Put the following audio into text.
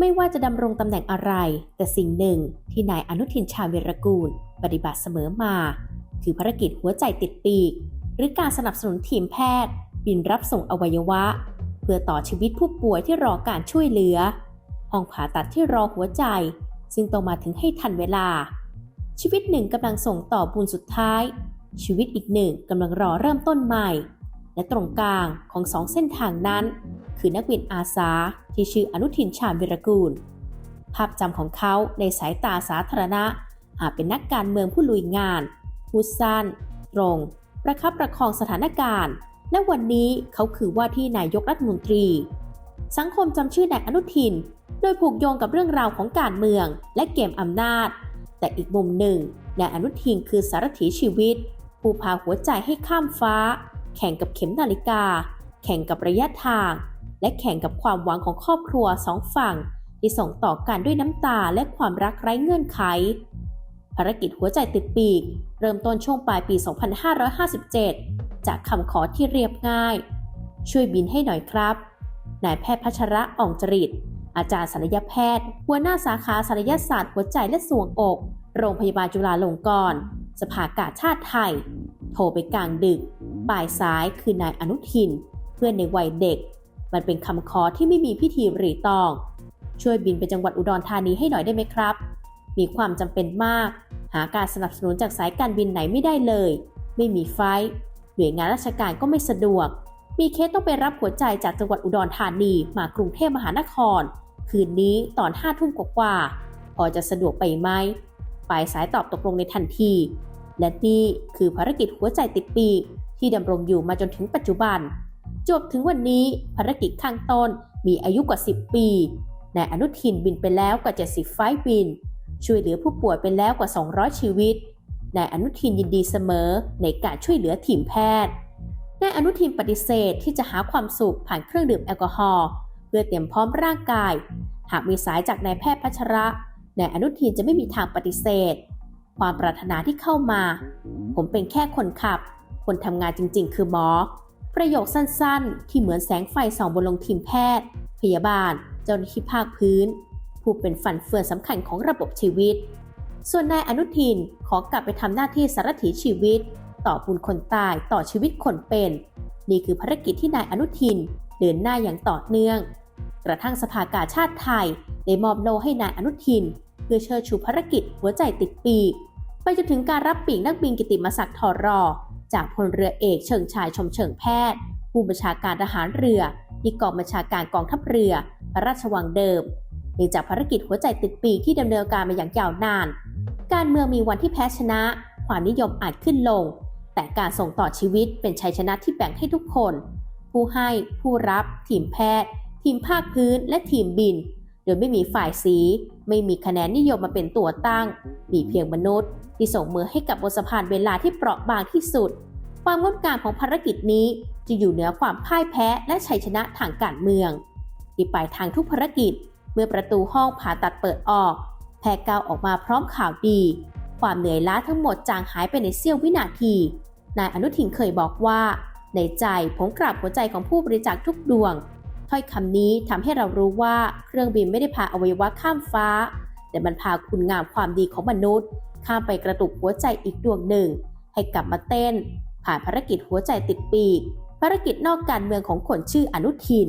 ไม่ว่าจะดำรงตำแหน่งอะไร แต่สิ่งหนึ่งที่นายอนุทินชาญวีรกูล ปฏิบัติเสมอมา คือภารกิจหัวใจติดปีก หรือการสนับสนุนทีมแพทย์ บินรับส่งอวัยวะ เพื่อต่อชีวิตผู้ป่วยที่รอการช่วยเหลือ ห้องผ่าตัดที่รอหัวใจ ซึ่งต้องมาถึงให้ทันเวลา ชีวิตหนึ่งกำลังส่งต่อบุญสุดท้าย ชีวิตอีกหนึ่งกำลังรอเริ่มต้นใหม่ และตรงกลางของสองเส้นทางนั้น คือนักบินอาสาที่ชื่ออนุทินชาญวิรกูล ภาพจำของเขาในสายตาสาธารณะ อาจเป็นนักการเมืองผู้ลุยงานพูดสั้นตรง ประคับประคองสถานการณ์ และวันนี้เขาคือว่าที่นายกรัฐมนตรี สังคมจำชื่อนายอนุทิน โดยผูกโยงกับเรื่องราวของการเมืองและเกมอำนาจ แต่อีกมุมหนึ่งนายอนุทินคือสารถีชีวิต ผู้พาหัวใจให้ข้ามฟ้า แข่งกับเข็มนาฬิกา แข่งกับระยะทาง และแข่งกับความหวังของครอบครัวสองฝั่ง ที่ส่งต่อกันด้วยน้ำตาและความรักไร้เงื่อนไข ภารกิจหัวใจติดปีก เริ่มต้นช่วงปลายปี 2557 จากคำขอที่เรียบง่าย ช่วยบินให้หน่อยครับ นายแพทย์พัชระอ่องจริต อาจารย์ศัลยแพทย์ หัวหน้าสาขาศัลยศาสตร์หัวใจและสวงอก โรงพยาบาลจุฬาลงกรณ์สภากาชาติไทย โทรไปกลางดึก บ่ายซ้ายคือนายอนุทิน เพื่อนในวัยเด็ก มันเป็นคำขอที่ไม่มีพิธีรีตอง ช่วยบินไปจังหวัดอุดรธานีให้หน่อยได้ไหมครับ มีความจำเป็นมาก หาการสนับสนุนจากสายการบินไหนไม่ได้เลย ไม่มีไฟล์หน่วยงานราชการก็ไม่สะดวก มีเคสต้องไปรับหัวใจจากจังหวัดอุดรธานีมากรุงเทพมหานคร คืนนี้ตอนห้าทุ่มกว่าๆพอจะสะดวกไปไหมปลายสายตอบตกลงในทันที และนี่คือภารกิจหัวใจติดปีกที่ดำรงอยู่มาจนถึงปัจจุบัน จบถึงวันนี้ภารกิจข้างต้นมีอายุกว่า 10 ปีนายอนุทินบินไปแล้วกว่า 70 ไฟล์บิน ช่วยเหลือผู้ป่วยไปแล้วกว่า 200 ชีวิตนายอนุทินยินดีเสมอในการช่วยเหลือทีมแพทย์นายอนุทินปฏิเสธที่จะหาความสุขผ่านเครื่องดื่มแอลกอฮอล์เพื่อเตรียมพร้อมร่างกาย หากมีสายจากนายแพทย์พัชระนายอนุทินจะไม่มีทางปฏิเสธ ความปรารถนาที่เข้ามา ผมเป็นแค่คนขับ คนทำงานจริง ๆ คือหมอ ประโยคสั้นๆ ที่เหมือนแสงไฟส่องบนลงทีมแพทย์ พยาบาล เจ้าหน้าที่ภาคพื้น ผู้เป็นฝันเฟือนสำคัญของระบบชีวิต ส่วนนายอนุทินขอกลับไปทำหน้าที่สารถีชีวิต ต่อบุญคนตายต่อชีวิตคนเป็น นี่คือภารกิจที่นายอนุทินเดินหน้าอย่างต่อเนื่อง กระทั่งสภากาชาติไทยได้มอบโลให้นายอนุทิน เพื่อเชิดชูภารกิจหัวใจติดปีก ไปจนถึงการรับปีกนักบินกิติมศักดิ์ทอรอ จากพลเรือเอกเชิงชายชมเชิงแพทย์ ผู้บัญชาการทหารเรือที่กองบัญชาการกองทัพเรือพระราชวังเดิมเนื่องจากภารกิจหัวใจติดปีกที่ดำเนินการมาอย่างยาวนาน การเมืองมีวันที่แพ้ชนะ ความนิยมอาจขึ้นลง แต่การส่งต่อชีวิตเป็นชัยชนะที่แบ่งให้ทุกคน ผู้ให้ผู้รับ ทีมแพทย์ ทีมภาคพื้นและทีมบิน โดยไม่มีฝ่ายสี ไม่มีคะแนนนิยมมาเป็นตัวตั้ง มีเพียงมนุษย์ ที่ส่งมือให้กับบนสะพานเวลาที่เปราะบางที่สุด ความงดงามของภารกิจนี้จะอยู่เหนือความพ่ายแพ้และชัยชนะทางการเมืองที่ปลายทางทุกภารกิจ เมื่อประตูห้องผ่าตัดเปิดออก แพทย์ก้าวออกมาพร้อมข่าวดี ความเหนื่อยล้าทั้งหมดจางหายไปในเสี้ยววินาที นายอนุทินเคยบอกว่า ในใจผมกราบหัวใจของผู้บริจาคทุกดวง ถ้อยคำนี้ทำให้เรารู้ว่าเครื่องบินไม่ได้พาอวัยวะข้ามฟ้า แต่มันพาคุณงามความดีของมนุษย์ ข้ามไปกระตุกหัวใจอีกดวงหนึ่ง ให้กลับมาเต้น ผ่านภารกิจหัวใจติดปีก ภารกิจนอกการเมืองของคนชื่ออนุทิน